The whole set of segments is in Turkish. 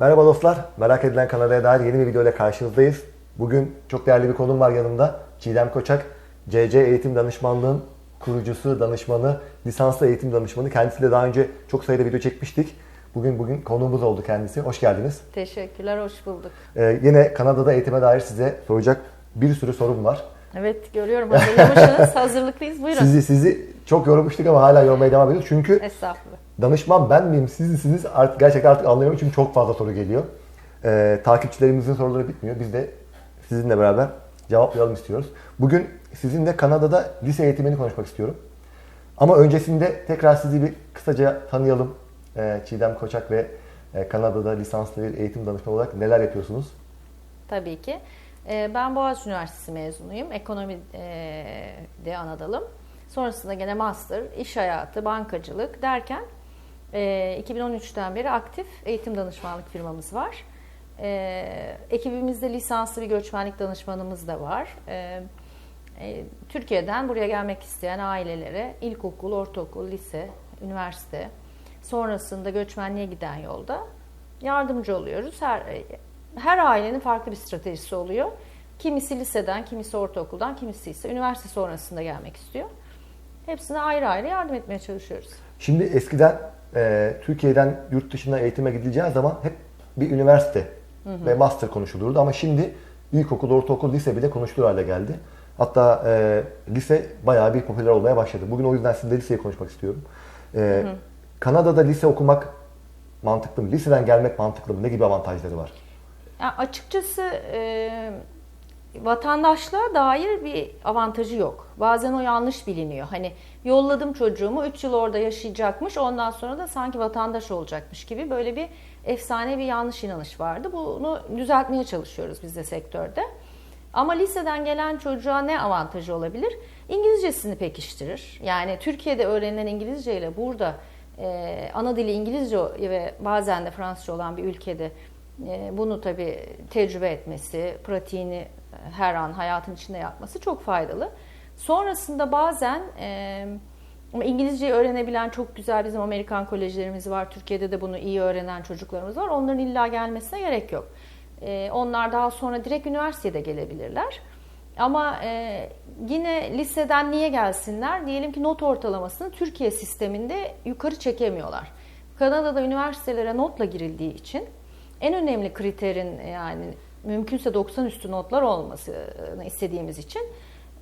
Merhaba dostlar. Merak edilen Kanada'ya dair yeni bir video ile karşınızdayız. Bugün çok değerli bir konum var yanımda. Çiğdem Koçak, CC Eğitim Danışmanlığı'nın kurucusu, danışmanı, lisanslı eğitim danışmanı. Kendisiyle daha önce çok sayıda video çekmiştik. Bugün bugün konuğumuz oldu kendisi. Hoş geldiniz. Teşekkürler, hoş bulduk. Ee, yine Kanada'da eğitime dair size soracak bir sürü sorum var. Evet, görüyorum hazırlamışsınız. Hazırlıklıyız. Buyurun. Sizi sizi çok yormuştuk ama hala yormaya devam ediyoruz. Çünkü Estağfurullah. Danışman ben miyim, siz misiniz artık gerçekten artık anlayamıyorum çünkü çok fazla soru geliyor. Ee, takipçilerimizin soruları bitmiyor. Biz de sizinle beraber cevaplayalım istiyoruz. Bugün sizinle Kanada'da lise eğitimini konuşmak istiyorum. Ama öncesinde tekrar sizi bir kısaca tanıyalım. Ee, Çiğdem Koçak ve e, Kanada'da lisanslı bir eğitim danışmanı olarak neler yapıyorsunuz? Tabii ki. Ee, Ben Boğaziçi Üniversitesi mezunuyum. Ekonomide ana dalım. Sonrasında gene master, iş hayatı, bankacılık derken e, 2013'ten beri aktif eğitim danışmanlık firmamız var. E, Ekibimizde lisanslı bir göçmenlik danışmanımız da var. E, e, Türkiye'den buraya gelmek isteyen ailelere ilkokul, ortaokul, lise, üniversite, sonrasında göçmenliğe giden yolda yardımcı oluyoruz. Her her ailenin farklı bir stratejisi oluyor. Kimisi liseden, kimisi ortaokuldan, kimisi ise üniversite sonrasında gelmek istiyor. Hepsine ayrı ayrı yardım etmeye çalışıyoruz. Şimdi eskiden e, Türkiye'den yurt dışına eğitime gidileceği zaman hep bir üniversite ve master konuşulurdu ama şimdi ilkokul, ortaokul, lise bile konuşulur hale geldi. Hatta e, lise bayağı bir popüler olmaya başladı. Bugün o yüzden sizinle liseyi konuşmak istiyorum. E, Kanada'da lise okumak mantıklı mı? Liseden gelmek mantıklı mı? Ne gibi avantajları var? Ya açıkçası e, vatandaşlığa dair bir avantajı yok. Bazen o yanlış biliniyor. Hani yolladım çocuğumu 3 yıl orada yaşayacakmış ondan sonra da sanki vatandaş olacakmış gibi böyle bir efsane bir yanlış inanış vardı. Bunu düzeltmeye çalışıyoruz biz de sektörde. Ama liseden gelen çocuğa ne avantajı olabilir? İngilizcesini pekiştirir. Yani Türkiye'de öğrenilen İngilizce ile burada e, ana dili İngilizce ve bazen de Fransızca olan bir ülkede e, bunu tabii tecrübe etmesi, pratiğini her an hayatın içinde yapması çok faydalı. Sonrasında bazen e, İngilizceyi öğrenebilen çok güzel bizim Amerikan kolejlerimiz var. Türkiye'de de bunu iyi öğrenen çocuklarımız var. Onların illa gelmesine gerek yok. E, onlar daha sonra direkt üniversitede gelebilirler. Ama e, yine liseden niye gelsinler? Diyelim ki not ortalamasını Türkiye sisteminde yukarı çekemiyorlar. Kanada'da üniversitelere notla girildiği için en önemli kriterin yani mümkünse 90 üstü notlar olmasını istediğimiz için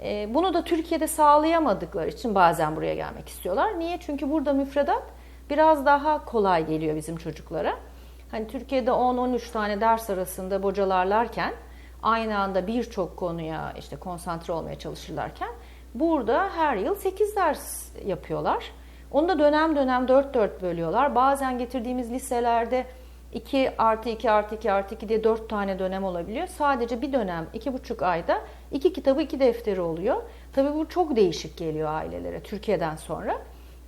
e, bunu da Türkiye'de sağlayamadıkları için bazen buraya gelmek istiyorlar. Niye? Çünkü burada müfredat biraz daha kolay geliyor bizim çocuklara. Hani Türkiye'de 10-13 tane ders arasında bocalarlarken aynı anda birçok konuya işte konsantre olmaya çalışırlarken burada her yıl 8 ders yapıyorlar. Onu da dönem dönem 4-4 bölüyorlar. Bazen getirdiğimiz liselerde 2 artı 2 artı 2 artı 2 diye 4 tane dönem olabiliyor. Sadece bir dönem 2,5 ayda iki kitabı iki defteri oluyor. Tabii bu çok değişik geliyor ailelere Türkiye'den sonra.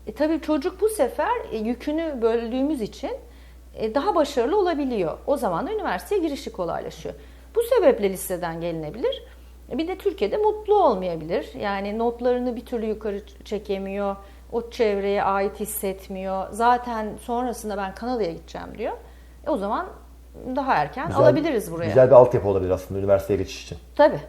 E, tabii çocuk bu sefer e, yükünü böldüğümüz için e, daha başarılı olabiliyor. O zaman da üniversiteye girişi kolaylaşıyor. Bu sebeple liseden gelinebilir. E, Bir de Türkiye'de mutlu olmayabilir. Yani notlarını bir türlü yukarı çekemiyor. O çevreye ait hissetmiyor. Zaten sonrasında ben Kanada'ya gideceğim diyor. E o zaman daha erken Güzel- alabiliriz buraya. Güzel bir altyapı olabilir aslında üniversiteye geçiş için. Tabii.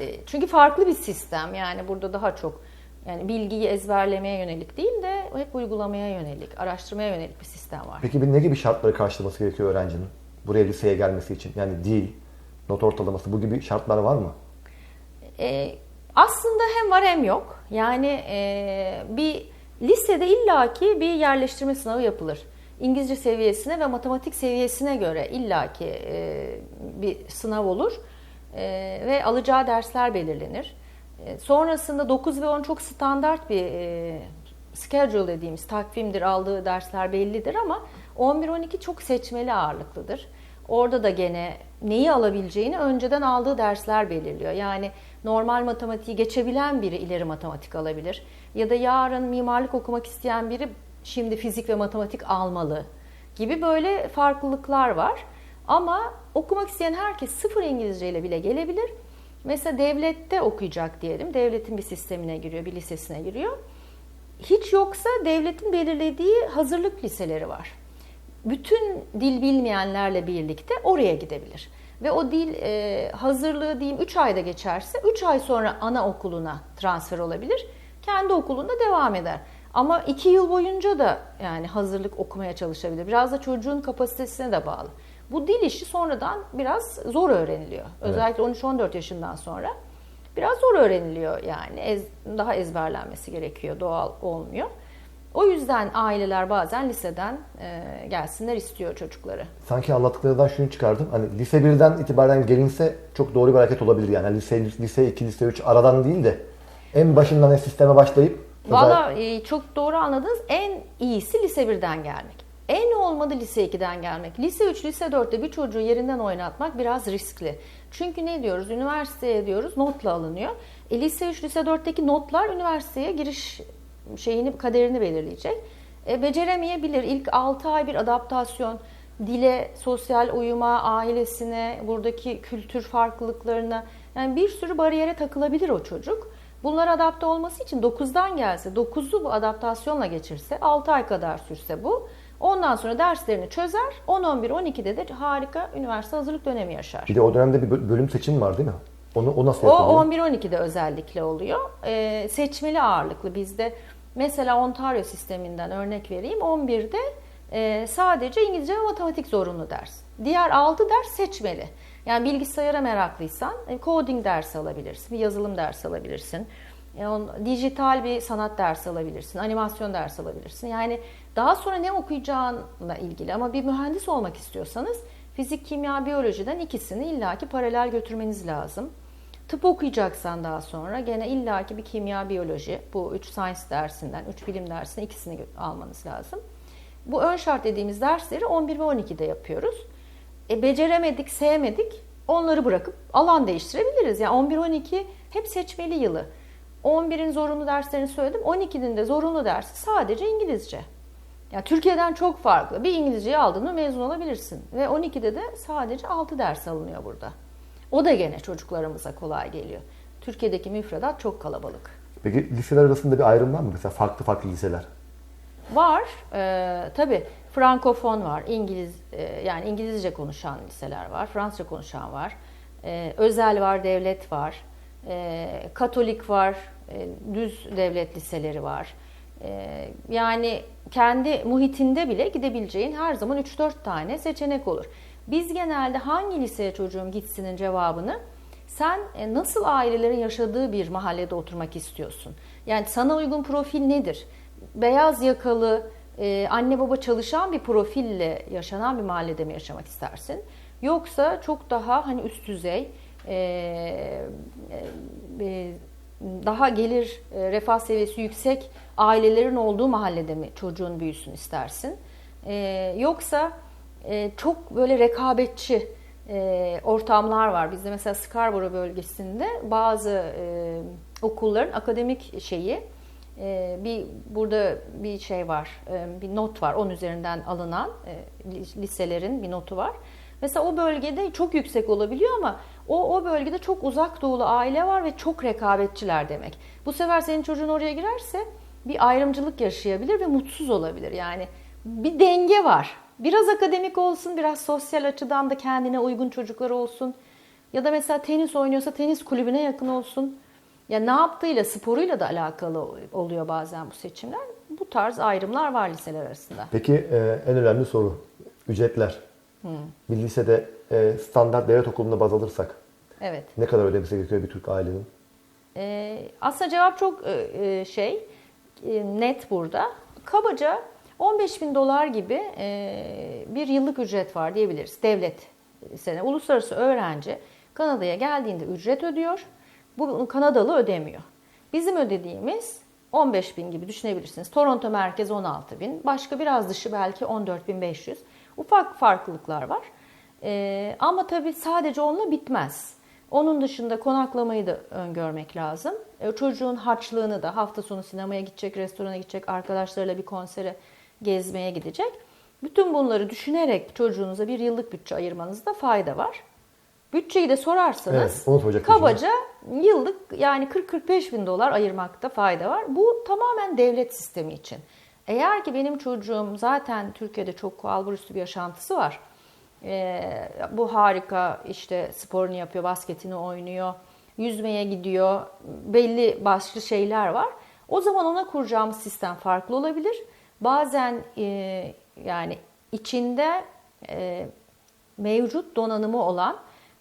E, Çünkü farklı bir sistem. Yani burada daha çok yani bilgiyi ezberlemeye yönelik değil de hep uygulamaya yönelik, araştırmaya yönelik bir sistem var. Peki bir ne gibi şartları karşılaması gerekiyor öğrencinin buraya liseye gelmesi için? Yani dil, not ortalaması bu gibi şartlar var mı? E, aslında hem var hem yok. Yani e, bir lisede illaki bir yerleştirme sınavı yapılır. İngilizce seviyesine ve matematik seviyesine göre illaki e, bir sınav olur E, ve alacağı dersler belirlenir. E, sonrasında 9 ve 10 çok standart bir e, schedule dediğimiz takvimdir. Aldığı dersler bellidir ama 11-12 çok seçmeli ağırlıklıdır. Orada da gene neyi alabileceğini önceden aldığı dersler belirliyor. Yani normal matematiği geçebilen biri ileri matematik alabilir. Ya da yarın mimarlık okumak isteyen biri şimdi fizik ve matematik almalı gibi böyle farklılıklar var. Ama okumak isteyen herkes sıfır İngilizce ile bile gelebilir. Mesela devlette okuyacak diyelim. Devletin bir sistemine giriyor, bir lisesine giriyor. Hiç yoksa devletin belirlediği hazırlık liseleri var. bütün dil bilmeyenlerle birlikte oraya gidebilir. Ve o dil e, hazırlığı diyeyim 3 ayda geçerse 3 ay sonra anaokuluna transfer olabilir. Kendi okulunda devam eder. Ama 2 yıl boyunca da yani hazırlık okumaya çalışabilir. Biraz da çocuğun kapasitesine de bağlı. Bu dil işi sonradan biraz zor öğreniliyor. Özellikle 13-14 yaşından sonra biraz zor öğreniliyor yani. Ez- daha ezberlenmesi gerekiyor, doğal olmuyor. O yüzden aileler bazen liseden e, gelsinler istiyor çocukları. Sanki anlattıklarından şunu çıkardım. Hani lise 1'den itibaren gelinse çok doğru bir hareket olabilir yani. Hani Lise, lise 2, lise 3 aradan değil de en başından sisteme başlayıp Valla e, çok doğru anladınız. En iyisi lise 1'den gelmek. En olmadı lise 2'den gelmek. Lise 3, lise 4'te bir çocuğu yerinden oynatmak biraz riskli. Çünkü ne diyoruz? Üniversiteye diyoruz notla alınıyor. E, lise 3, lise 4'teki notlar üniversiteye giriş şeyini kaderini belirleyecek. E, beceremeyebilir. İlk 6 ay bir adaptasyon, dile, sosyal uyuma, ailesine, buradaki kültür farklılıklarına yani bir sürü bariyere takılabilir o çocuk. Bunlar adapte olması için 9'dan gelse, 9'u bu adaptasyonla geçirse, 6 ay kadar sürse bu. Ondan sonra derslerini çözer. 10, 11, 12'de de harika üniversite hazırlık dönemi yaşar. Bir de o dönemde bir bö- bölüm seçimi var değil mi? Onu, o nasıl O yapılıyor? 11-12'de özellikle oluyor. Ee, seçmeli ağırlıklı bizde. Mesela Ontario sisteminden örnek vereyim. 11'de e, sadece İngilizce ve matematik zorunlu ders. Diğer 6 ders seçmeli. Yani bilgisayara meraklıysan e, coding dersi alabilirsin, bir yazılım dersi alabilirsin. E, dijital bir sanat dersi alabilirsin, animasyon dersi alabilirsin. Yani daha sonra ne okuyacağınla ilgili ama bir mühendis olmak istiyorsanız fizik, kimya, biyolojiden ikisini illaki paralel götürmeniz lazım. Tıp okuyacaksan daha sonra gene illaki bir kimya, biyoloji, bu üç science dersinden, üç bilim dersinden ikisini almanız lazım. Bu ön şart dediğimiz dersleri 11 ve 12'de yapıyoruz. E, beceremedik, sevmedik, onları bırakıp alan değiştirebiliriz. Yani 11-12 hep seçmeli yılı. 11'in zorunlu derslerini söyledim, 12'nin de zorunlu dersi sadece İngilizce. Ya Türkiye'den çok farklı. Bir İngilizceyi aldın mı mezun olabilirsin. Ve 12'de de sadece 6 ders alınıyor burada. O da gene çocuklarımıza kolay geliyor. Türkiye'deki müfredat çok kalabalık. Peki liseler arasında bir ayrım var mı? Mesela farklı farklı liseler. Var, e, tabii Frankofon var, İngiliz e, yani İngilizce konuşan liseler var, Fransızca konuşan var, e, özel var, devlet var, e, Katolik var, düz devlet liseleri var. Yani kendi muhitinde bile gidebileceğin her zaman 3-4 tane seçenek olur. Biz genelde hangi liseye çocuğum gitsinin cevabını sen nasıl ailelerin yaşadığı bir mahallede oturmak istiyorsun? Yani sana uygun profil nedir? Beyaz yakalı, e, anne baba çalışan bir profille yaşanan bir mahallede mi yaşamak istersin? Yoksa çok daha hani üst düzey, e, e, daha gelir e, refah seviyesi yüksek ailelerin olduğu mahallede mi çocuğun büyüsün istersin? E, yoksa e, çok böyle rekabetçi e, ortamlar var. Bizde mesela Scarborough bölgesinde bazı e, okulların akademik şeyi e, bir burada bir şey var, e, bir not var. 10 üzerinden alınan e, liselerin bir notu var. Mesela o bölgede çok yüksek olabiliyor ama o o bölgede çok uzak doğulu aile var ve çok rekabetçiler demek. Bu sefer senin çocuğun oraya girerse bir ayrımcılık yaşayabilir ve mutsuz olabilir. Yani bir denge var. Biraz akademik olsun, biraz sosyal açıdan da kendine uygun çocuklar olsun. Ya da mesela tenis oynuyorsa tenis kulübüne yakın olsun. Ya ne yaptığıyla, sporuyla da alakalı oluyor bazen bu seçimler. Bu tarz ayrımlar var liseler arasında. Peki e, en önemli soru. Ücretler. Bir lisede e, standart devlet okulunda baz alırsak Evet. ne kadar ödemesi gerekiyor bir Türk ailenin? Ee, aslında cevap çok e, e, şey e, net burada. Kabaca 15 bin dolar gibi e, bir yıllık ücret var diyebiliriz. Devlet sene uluslararası öğrenci Kanada'ya geldiğinde ücret ödüyor. Bu Kanadalı ödemiyor. Bizim ödediğimiz 15 bin gibi düşünebilirsiniz. Toronto merkez 16 bin. Başka biraz dışı belki 14 bin 500. Ufak farklılıklar var. Ee, ama tabii sadece onunla bitmez. Onun dışında konaklamayı da öngörmek lazım. E, çocuğun harçlığını da hafta sonu sinemaya gidecek, restorana gidecek, arkadaşlarıyla bir konsere gezmeye gidecek. Bütün bunları düşünerek çocuğunuza bir yıllık bütçe ayırmanızda fayda var. Bütçeyi de sorarsanız Evet, soracaktım kabaca yıllık yani 40-45 bin dolar ayırmakta fayda var. Bu tamamen devlet sistemi için. Eğer ki benim çocuğum zaten Türkiye'de çok kalburüstü bir yaşantısı var. Ee, bu harika işte sporunu yapıyor, basketini oynuyor, yüzmeye gidiyor. Belli başlı şeyler var. O zaman ona kuracağımız sistem farklı olabilir. Bazen e, yani içinde e, mevcut donanımı olan,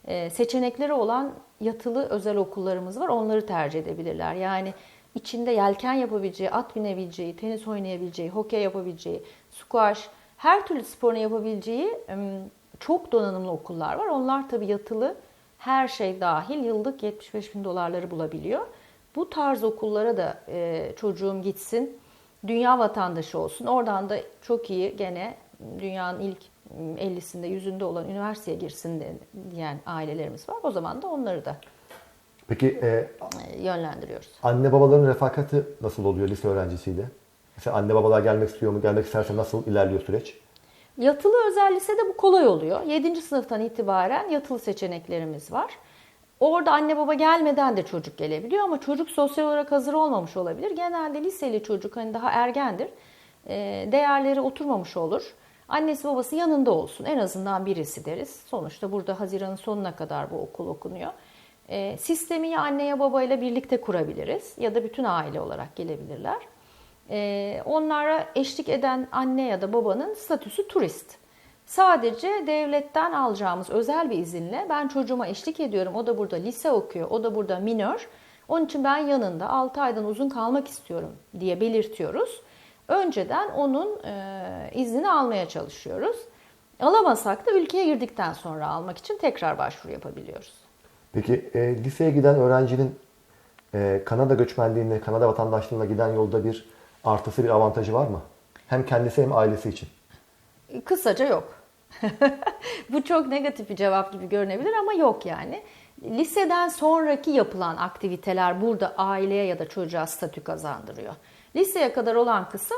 seçenekleri olan yatılı özel okullarımız var. Onları tercih edebilirler. Yani içinde yelken yapabileceği, at binebileceği, tenis oynayabileceği, hokey yapabileceği, squash, her türlü sporunu yapabileceği çok donanımlı okullar var. Onlar tabii yatılı her şey dahil yıllık 75 bin dolarları bulabiliyor. Bu tarz okullara da e, çocuğum gitsin, dünya vatandaşı olsun. Oradan da çok iyi gene dünyanın ilk 50'sinde, 100'ünde olan üniversiteye girsin diyen ailelerimiz var. O zaman da onları da Peki e, e, yönlendiriyoruz. anne babaların refakati nasıl oluyor lise öğrencisiyle? Mesela anne babalar gelmek istiyor mu? Gelmek isterse nasıl ilerliyor süreç? Yatılı özel lisede bu kolay oluyor. 7. sınıftan itibaren yatılı seçeneklerimiz var. Orada anne baba gelmeden de çocuk gelebiliyor ama çocuk sosyal olarak hazır olmamış olabilir. Genelde liseli çocuk hani daha ergendir. Ee, Değerleri oturmamış olur. Annesi babası yanında olsun. En azından birisi deriz. Sonuçta burada Haziran'ın sonuna kadar bu okul okunuyor. Ee, Sistemi ya anne ya babayla birlikte kurabiliriz ya da bütün aile olarak gelebilirler. Ee, onlara eşlik eden anne ya da babanın statüsü turist. Sadece devletten alacağımız özel bir izinle ben çocuğuma eşlik ediyorum. O da burada lise okuyor, o da burada minör. Onun için ben yanında 6 aydan uzun kalmak istiyorum diye belirtiyoruz. Önceden onun e, iznini almaya çalışıyoruz. Alamasak da ülkeye girdikten sonra almak için tekrar başvuru yapabiliyoruz. Peki e, liseye giden öğrencinin e, Kanada göçmenliğine, Kanada vatandaşlığına giden yolda bir artısı, bir avantajı var mı? Hem kendisi hem ailesi için. Kısaca yok. Bu çok negatif bir cevap gibi görünebilir ama yok yani. Liseden sonraki yapılan aktiviteler burada aileye ya da çocuğa statü kazandırıyor. Liseye kadar olan kısım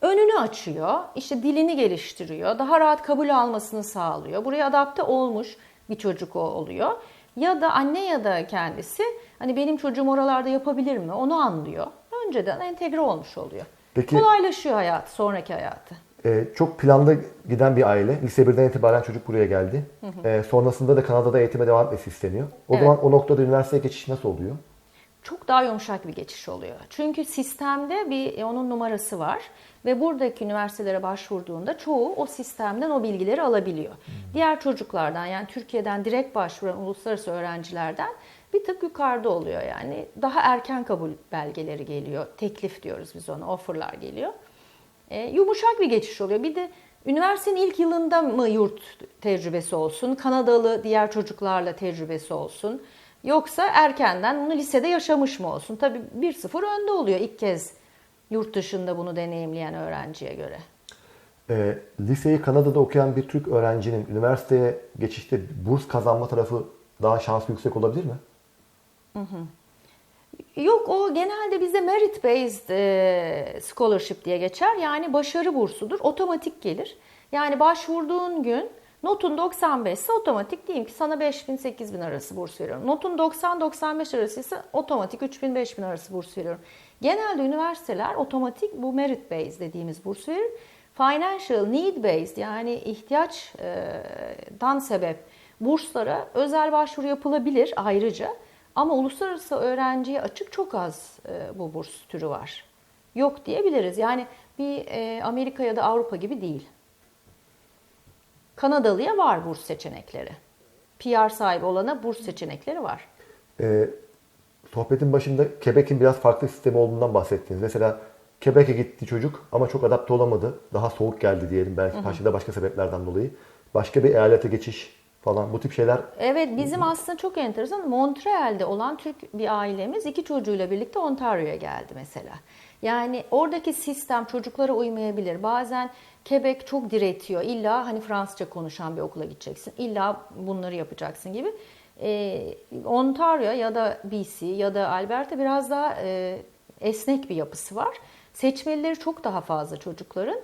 önünü açıyor, işte dilini geliştiriyor, daha rahat kabul almasını sağlıyor. Buraya adapte olmuş bir çocuk o oluyor. Ya da anne ya da kendisi hani benim çocuğum oralarda yapabilir mi onu anlıyor. Önceden entegre olmuş oluyor. Peki- Kolaylaşıyor hayat, sonraki hayatı. E, çok planda giden bir aile. Lise 1'den itibaren çocuk buraya geldi. E, sonrasında da Kanada'da eğitime devam etmesi isteniyor. O Evet. zaman o noktada üniversiteye geçiş nasıl oluyor? Çok daha yumuşak bir geçiş oluyor. Çünkü sistemde bir e, onun numarası var ve buradaki üniversitelere başvurduğunda çoğu o sistemden o bilgileri alabiliyor. Diğer çocuklardan yani Türkiye'den direkt başvuran uluslararası öğrencilerden bir tık yukarıda oluyor yani. Daha erken kabul belgeleri geliyor. Teklif diyoruz biz ona, offerlar geliyor. E, yumuşak bir geçiş oluyor. Bir de üniversitenin ilk yılında mı yurt tecrübesi olsun, Kanadalı diğer çocuklarla tecrübesi olsun, yoksa erkenden bunu lisede yaşamış mı olsun? Tabii 1-0 önde oluyor ilk kez yurt dışında bunu deneyimleyen öğrenciye göre. E, liseyi Kanada'da okuyan bir Türk öğrencinin üniversiteye geçişte burs kazanma tarafı daha şansı yüksek olabilir mi? Yok o genelde bizde merit based e, scholarship diye geçer. Yani başarı bursudur. Otomatik gelir. Yani başvurduğun gün notun 95 ise otomatik diyeyim ki sana 5000 8000 arası burs veriyorum. Notun 90-95 arası ise otomatik 3000 5000 arası burs veriyorum. Genelde üniversiteler otomatik bu merit based dediğimiz burs verir. Financial need based yani ihtiyaçtan sebep burslara özel başvuru yapılabilir ayrıca. Ama uluslararası öğrenciye açık çok az bu burs türü var. Yok diyebiliriz. Yani bir Amerika ya da Avrupa gibi değil. Kanadalıya var burs seçenekleri. PR sahibi olana burs seçenekleri var. E, sohbetin başında Quebec'in biraz farklı sistemi olduğundan bahsettiniz. Mesela Quebec'e gitti çocuk ama çok adapte olamadı. Daha soğuk geldi diyelim belki başka başka sebeplerden dolayı. Başka bir eyalete geçiş falan bu tip şeyler Evet bizim aslında çok enteresan Montreal'de olan Türk bir ailemiz iki çocuğuyla birlikte Ontario'ya geldi mesela. Yani oradaki sistem çocuklara uymayabilir. Bazen Quebec çok diretiyor. İlla hani Fransızca konuşan bir okula gideceksin. İlla bunları yapacaksın gibi. Ee, Ontario ya da BC ya da Alberta biraz daha e, esnek bir yapısı var. Seçmelileri çok daha fazla çocukların.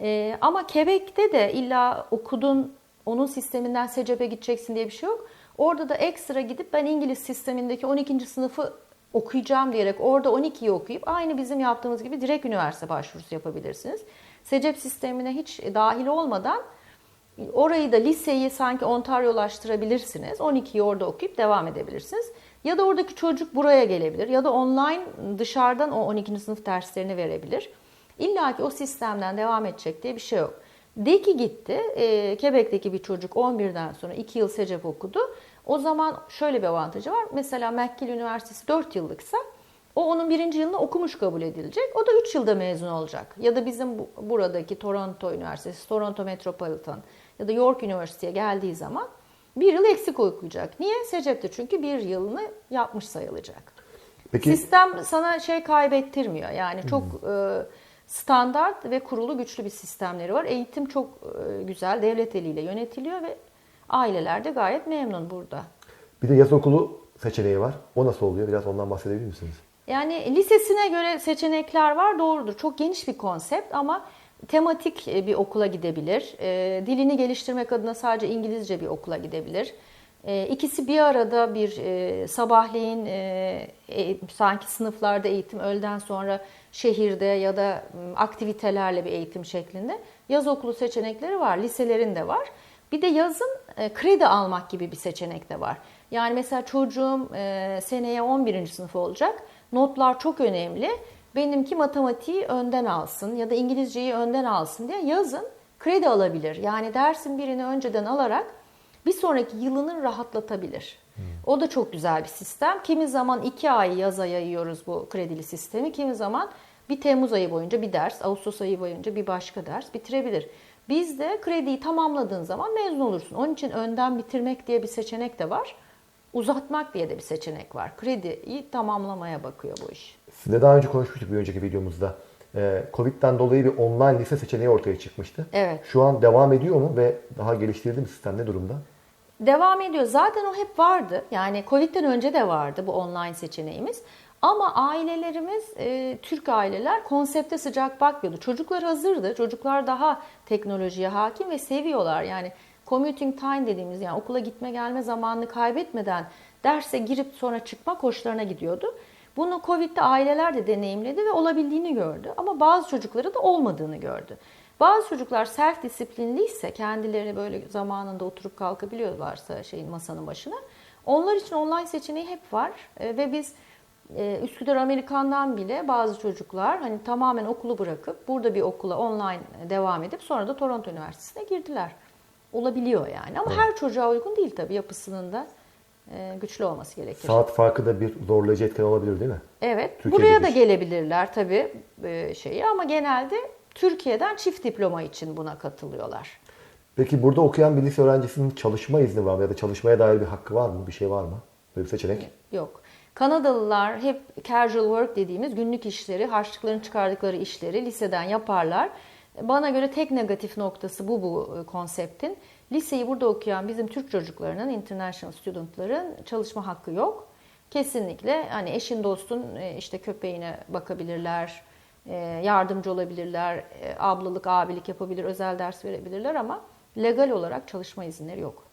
Ee, ama Quebec'te de illa okudun onun sisteminden SECEP'e gideceksin diye bir şey yok. Orada da ekstra gidip ben İngiliz sistemindeki 12. sınıfı okuyacağım diyerek orada 12'yi okuyup aynı bizim yaptığımız gibi direkt üniversite başvurusu yapabilirsiniz. SECEP sistemine hiç dahil olmadan orayı da liseyi sanki Ontaryo'laştırabilirsiniz. 12'yi orada okuyup devam edebilirsiniz. Ya da oradaki çocuk buraya gelebilir ya da online dışarıdan o 12. sınıf derslerini verebilir. İlla ki o sistemden devam edecek diye bir şey yok. De ki gitti, e, Quebec'teki bir çocuk 11'den sonra 2 yıl SECEP okudu. O zaman şöyle bir avantajı var. Mesela McGill Üniversitesi 4 yıllıksa o onun birinci yılını okumuş kabul edilecek. O da 3 yılda mezun olacak. Ya da bizim bu- buradaki Toronto Üniversitesi, Toronto Metropolitan ya da York Üniversitesi'ye geldiği zaman bir yıl eksik okuyacak. Niye? SECEP'te çünkü bir yılını yapmış sayılacak. Peki Sistem sana şey kaybettirmiyor. Yani çok e, standart ve kurulu güçlü bir sistemleri var. Eğitim çok e, güzel, devlet eliyle yönetiliyor ve aileler de gayet memnun burada. bir de yaz okulu seçeneği var. O nasıl oluyor? Biraz ondan bahsedebilir misiniz? Yani lisesine göre seçenekler var doğrudur. Çok geniş bir konsept ama tematik e, bir okula gidebilir. E, dilini geliştirmek adına sadece İngilizce bir okula gidebilir. E, ikisi bir arada bir e, sabahleyin sanki sınıflarda eğitim öğleden sonra şehirde ya da aktivitelerle bir eğitim şeklinde yaz okulu seçenekleri var. Liselerin de var. Bir de yazın kredi almak gibi bir seçenek de var. Yani mesela çocuğum e, seneye 11. sınıf olacak. Notlar çok önemli. Benimki matematiği önden alsın ya da İngilizceyi önden alsın diye yazın kredi alabilir. Yani dersin birini önceden alarak bir sonraki yılını rahatlatabilir. O da çok güzel bir sistem. Kimi zaman iki ay yaza yayıyoruz bu kredili sistemi. Kimi zaman bir Temmuz ayı boyunca bir ders, Ağustos ayı boyunca bir başka ders bitirebilir. Bizde krediyi tamamladığın zaman mezun olursun. Onun için önden bitirmek diye bir seçenek de var. Uzatmak diye de bir seçenek var. Krediyi tamamlamaya bakıyor bu iş. Sizinle daha önce konuşmuştuk bir önceki videomuzda. Ee, Covid'den dolayı bir online lise seçeneği ortaya çıkmıştı. Evet. Şu an devam ediyor mu ve daha geliştirildi mi sistem ne durumda? Devam ediyor. Zaten o hep vardı. Yani Covid'den önce de vardı bu online seçeneğimiz. Ama ailelerimiz, e, Türk aileler konsepte sıcak bakmıyordu. Çocuklar hazırdı. Çocuklar daha teknolojiye hakim ve seviyorlar. Yani commuting time dediğimiz yani okula gitme gelme zamanını kaybetmeden derse girip sonra çıkmak hoşlarına gidiyordu. Bunu Covid'de aileler de deneyimledi ve olabildiğini gördü. Ama bazı çocukları da olmadığını gördü. Bazı çocuklar self disiplinliyse, kendileri böyle zamanında oturup kalkabiliyorlarsa şeyin masanın başına, onlar için online seçeneği hep var E, ve biz e, Üsküdar Amerikan'dan bile bazı çocuklar hani tamamen okulu bırakıp burada bir okula online devam edip sonra da Toronto Üniversitesi'ne girdiler. Olabiliyor yani ama her çocuğa uygun değil tabii yapısının da e, güçlü olması gerekir. Saat farkı da bir zorlayıcı etken olabilir değil mi? Evet. Türkiye'de buraya da bir- gelebilirler tabii e, şeyi ama genelde Türkiye'den çift diploma için buna katılıyorlar. Peki burada okuyan bir lise öğrencisinin çalışma izni var mı ya da çalışmaya dair bir hakkı var mı? Bir şey var mı? Böyle bir seçenek. Yok. Kanadalılar hep casual work dediğimiz günlük işleri, harçlıkların çıkardıkları işleri liseden yaparlar. Bana göre tek negatif noktası bu bu e, konseptin. Liseyi burada okuyan bizim Türk çocuklarının, international studentların çalışma hakkı yok. Kesinlikle hani eşin dostun e, işte köpeğine bakabilirler, e, yardımcı olabilirler, ablalık, abilik yapabilir, özel ders verebilirler ama legal olarak çalışma izinleri yok.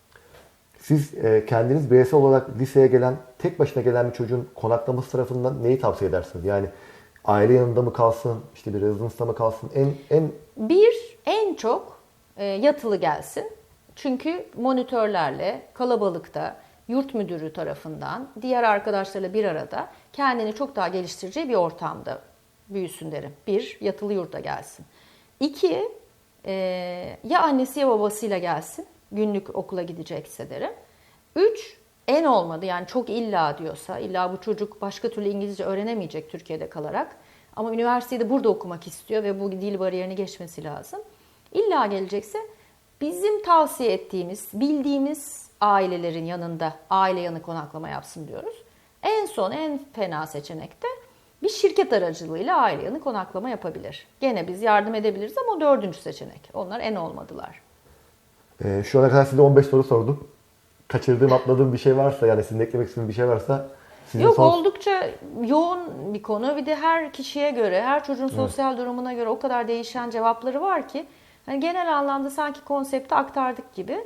Siz kendiniz bireysel olarak liseye gelen, tek başına gelen bir çocuğun konaklaması tarafından neyi tavsiye edersiniz? Yani aile yanında mı kalsın, işte bir residence'da mı kalsın? En en Bir, en çok e, yatılı gelsin. Çünkü monitörlerle, kalabalıkta, yurt müdürü tarafından, diğer arkadaşlarla bir arada kendini çok daha geliştireceği bir ortamda büyüsün derim. Bir, yatılı yurda gelsin. İki, e, ya annesi ya babasıyla gelsin. Günlük okula gidecekse derim. Üç, en olmadı yani çok illa diyorsa, illa bu çocuk başka türlü İngilizce öğrenemeyecek Türkiye'de kalarak. Ama üniversiteyi de burada okumak istiyor ve bu dil bariyerini geçmesi lazım. İlla gelecekse bizim tavsiye ettiğimiz, bildiğimiz ailelerin yanında aile yanı konaklama yapsın diyoruz. En son en fena seçenekte bir şirket aracılığıyla aile yanı konaklama yapabilir. Gene biz yardım edebiliriz ama o dördüncü seçenek. Onlar en olmadılar. e, şu ana kadar size 15 soru sordum. Kaçırdığım, atladığım bir şey varsa yani sizin eklemek istediğiniz bir şey varsa sizin Yok son- oldukça yoğun bir konu. Bir de her kişiye göre, her çocuğun sosyal durumuna göre o kadar değişen cevapları var ki hani genel anlamda sanki konsepti aktardık gibi.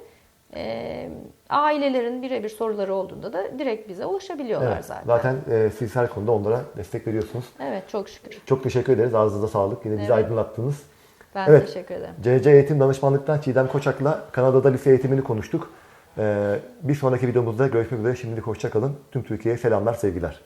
E, ailelerin birebir soruları olduğunda da direkt bize ulaşabiliyorlar Evet, zaten. zaten e, siz her konuda onlara destek veriyorsunuz. Evet çok şükür. Çok teşekkür ederiz. Ağzınıza sağlık. Yine bizi Evet. aydınlattınız. Ben Evet. teşekkür ederim. CC Eğitim Danışmanlık'tan Çiğdem Koçak'la Kanada'da lise eğitimini konuştuk. Ee, bir sonraki videomuzda görüşmek üzere. Şimdilik hoşça kalın. Tüm Türkiye'ye selamlar, sevgiler.